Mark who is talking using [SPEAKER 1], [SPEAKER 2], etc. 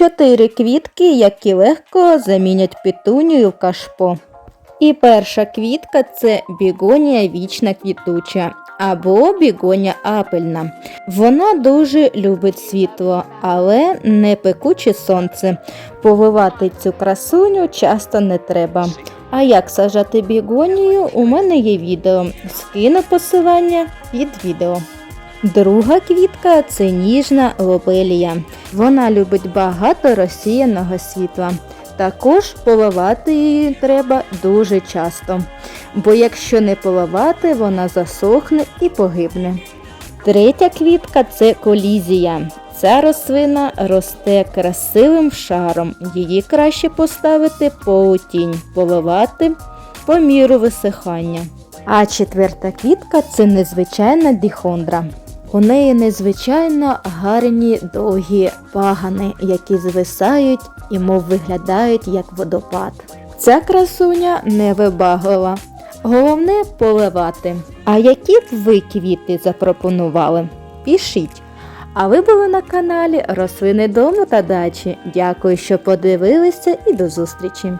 [SPEAKER 1] Чотири квітки, які легко замінять петунію в кашпо. І перша квітка це бігонія вічна квітуча або бігонія апельна. Вона дуже любить світло, але не пекуче сонце. Поливати цю красуню часто не треба. А як сажати бігонію, у мене є відео. Скину посилання під відео. Друга квітка це ніжна лобелія. Вона любить багато розсіяного світла. Також поливати її треба дуже часто, бо якщо не поливати, вона засохне і погибне. Третя квітка це колізія. Ця рослина росте красивим шаром. Її краще поставити по тінь, поливати по міру висихання. А четверта квітка це незвичайна діхондра. У неї незвичайно гарні довгі пагани, які звисають і мов виглядають як водопад. Ця красуня невибаглива. Головне поливати. А які б ви квіти запропонували? Пишіть. А ви були на каналі Рослини дому та дачі. Дякую, що подивилися і до зустрічі!